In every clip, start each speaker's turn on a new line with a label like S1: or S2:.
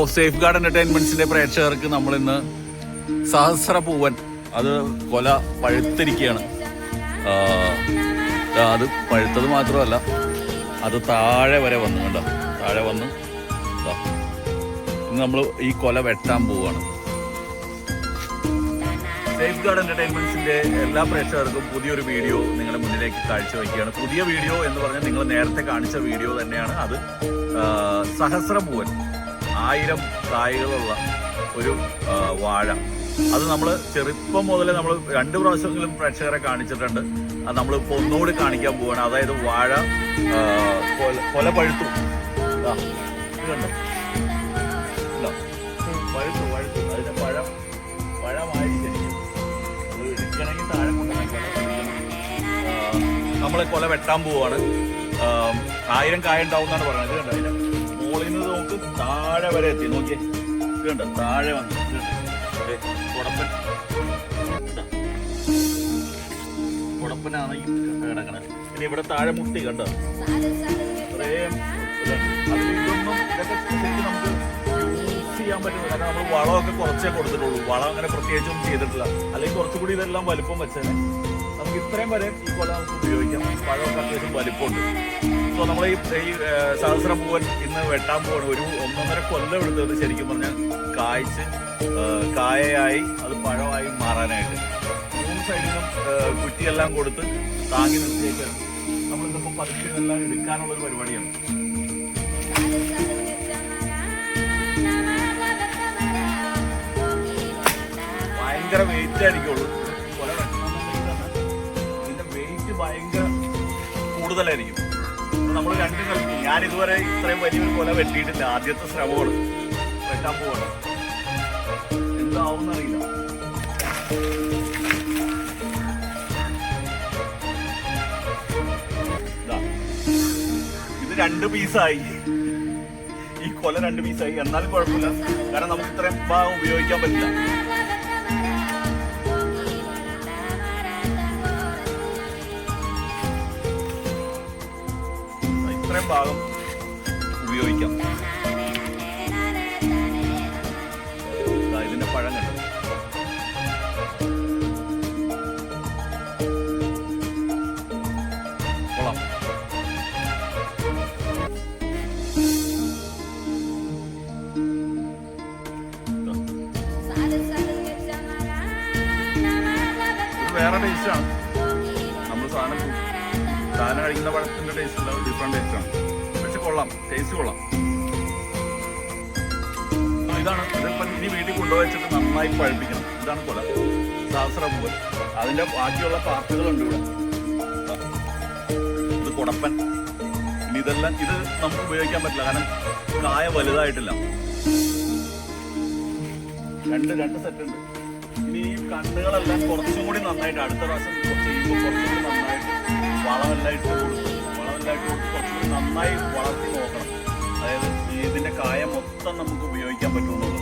S1: Safe guard എന്റർടൈൻമെന്റ്സിന്റെ പ്രേക്ഷകർക്ക് നമ്മൾ ഇന്ന് സഹസ്ര പൂവൻ അത് കൊല പഴുത്തിരിക്കുകയാണ്. അത് പഴുത്തത് മാത്രമല്ല അത് താഴെ വരെ വന്നു കണ്ടോ? താഴെ വന്ന്. നമ്മൾ ഈ കൊല വെട്ടാൻ പോവാണ്. സേഫ് ഗാർഡ് എന്റർടൈൻമെന്റ്സിന്റെ എല്ലാ പ്രേക്ഷകർക്കും പുതിയൊരു വീഡിയോ നിങ്ങളുടെ മുന്നിലേക്ക് കാഴ്ചവെക്കുകയാണ്. പുതിയ വീഡിയോ എന്ന് പറഞ്ഞാൽ നിങ്ങൾ നേരത്തെ കാണിച്ച വീഡിയോ തന്നെയാണ് അത്. സഹസ്ര സഹസ്രപൂവൻ ആയിരം കായ്കളുള്ള ഒരു വാഴ. അത് നമ്മൾ ചെറുപ്പം മുതലേ നമ്മൾ രണ്ട് പ്രാവശ്യമെങ്കിലും പ്രേക്ഷകരെ കാണിച്ചിട്ടുണ്ട്. അത് നമ്മൾ ഇപ്പോൾ ഒന്നുകൂടി കാണിക്കാൻ പോവാണ്. അതായത് വാഴ കൊല- പഴുത്തു. ദാ, ഇത് കണ്ടോ? ഇല്ല. പഴുത്തു പഴുത്തു. നമ്മളെ കൊല വെട്ടാൻ പോവാണ്. ആയിരം കായ ഉണ്ടാവും എന്നാണ് പറയുന്നത്. മോളിൽ നിന്ന് താഴെ വരെ എത്തി. നോക്കിയേ. കേണ്ട താഴെ വന്നു. കുടപ്പൻ. കുടപ്പനാണെങ്കിൽ കുടപ്പനാണ് ഇനി ഇവിടെ താഴെ മുട്ടി കണ്ടോ? ചെയ്യാൻ പറ്റുന്നത് കാരണം നമ്മൾ വളമൊക്കെ കുറച്ചേ കൊടുത്തിട്ടുള്ളൂ. വളം അങ്ങനെ പ്രത്യേകിച്ചൊന്നും ചെയ്തിട്ടില്ല. അല്ലെങ്കിൽ കുറച്ചുകൂടി ഇതെല്ലാം വലിപ്പം വെച്ചേനെ. നമുക്ക് ഇത്രയും വരെ ഈ കൊല നമുക്ക് ഉപയോഗിക്കാം. പഴമൊക്കെ അത്യാവശ്യം വലിപ്പമുണ്ട്. സോ നമ്മൾ ഈ ഈ സഹസ്ര പൂവൻ ഇന്ന് വെട്ടാൻ പോവാണ്. ഒരു ഒന്നൊന്നര കൊല്ലം എടുത്തത് ശരിക്കും പറഞ്ഞാൽ കായ്ച്ച് കായയായി അത് പഴമായി മാറാനായിട്ട്. മൂന്ന് സൈഡിലും കുറ്റിയെല്ലാം കൊടുത്ത് താങ്ങി നിർത്തിയേക്കാണ്. നമ്മളിന്നിപ്പോൾ പതുക്കെ എടുക്കാനുള്ളൊരു പരിപാടിയാണ്. ഭയങ്കര വെയിറ്റ് ആയിരിക്കുള്ളൂ. കൂടുതലായിരിക്കും. നമ്മൾ രണ്ടും കളിക്കും ഞാൻ ഇതുവരെ ഇത്രയും വലിയൊരു കൊല വെട്ടിയിട്ടില്ല. ആദ്യത്തെ ശ്രമമാണ്. വെട്ടാൻ പോവാണ്. എന്താവും അറിയില്ല. ഇതാ. രണ്ട് പീസായി. ഈ കൊല രണ്ട് പീസായി. എന്നാലും കുഴപ്പമില്ല. കാരണം നമുക്ക് ഇത്രയും ഉപയോഗിക്കാൻ പറ്റില്ല. ഭാഗം ഉപയോഗിക്കാം. ഇതിന്റെ പഴം കണ്ടു? കൊള്ളാം. വേറെ ടേസ്റ്റാണ് സാധനം കഴിക്കുന്ന പഴത്തിന്റെ ടേസ്റ്റ് ഉണ്ടാവും ഡിഫറെന്റ് ടേസ്റ്റ് ആണ്. പക്ഷെ കൊള്ളാം ടേസ്റ്റ് കൊള്ളാം. ഇതാണ്. ഇതിപ്പം ഇനി വീട്ടിൽ കൊണ്ടുവച്ചിട്ട് നന്നായി പഴുപ്പിക്കണം. ഇതാണ് കൊല. സഹസ്ര പൂവൻ അതിന്റെ ബാക്കിയുള്ള പാർട്ടുകളുണ്ട് ഇവിടെ. ഇത് കുടപ്പൻ. ഇനി ഇതെല്ലാം ഇത് നമുക്ക് ഉപയോഗിക്കാൻ പറ്റില്ല കാരണം കായ വലുതായിട്ടില്ല. രണ്ട് രണ്ട് സെറ്റ് ഉണ്ട്. ഇനി ഈ കണ്ണുകളെല്ലാം കുറച്ചും കൂടി നന്നായിട്ട് അടുത്ത പ്രാവശ്യം കുറച്ചും കൂടി നന്നായിട്ട് വളമെല്ലാം കൊടുത്ത് വളമെല്ലാം നന്നായി വളർത്തി നോക്കണം. അതായത് ഇതിന്റെ കായ മൊത്തം നമുക്ക് ഉപയോഗിക്കാൻ പറ്റുമെന്നുള്ളത്.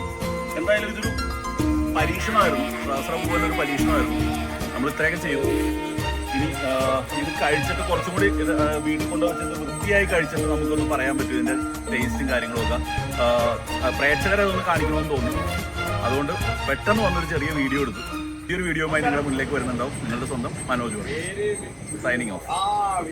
S1: എന്തായാലും ഇതൊരു പരീക്ഷണമായിരുന്നു. സഹസ്രപൂവൻ ഒരു പരീക്ഷണമായിരുന്നു. നമ്മൾ ഇത്രയൊക്കെ ചെയ്തു. ഇനി ഇത് കഴിച്ചിട്ട് കുറച്ചും കൂടി ഇത് വീട്ടിൽ കൊണ്ടുവച്ചിട്ട് വൃത്തിയായി കഴിച്ചിട്ട് നമുക്കൊന്ന് പറയാൻ പറ്റും ഇതിന്റെ ടേസ്റ്റും കാര്യങ്ങളൊക്കെ. പ്രേക്ഷകരെ അതൊന്ന് കാണിക്കണമെന്ന് തോന്നി അതുകൊണ്ട് പെട്ടെന്ന് വന്നൊരു ചെറിയ വീഡിയോ എടുത്തു. ഈ ഒരു വീഡിയോയുമായി നിങ്ങളുടെ മുന്നിലേക്ക് വരുന്നുണ്ടാവും. നിങ്ങളുടെ സ്വന്തം മനോജ് സൈനിങ് ഓഫ്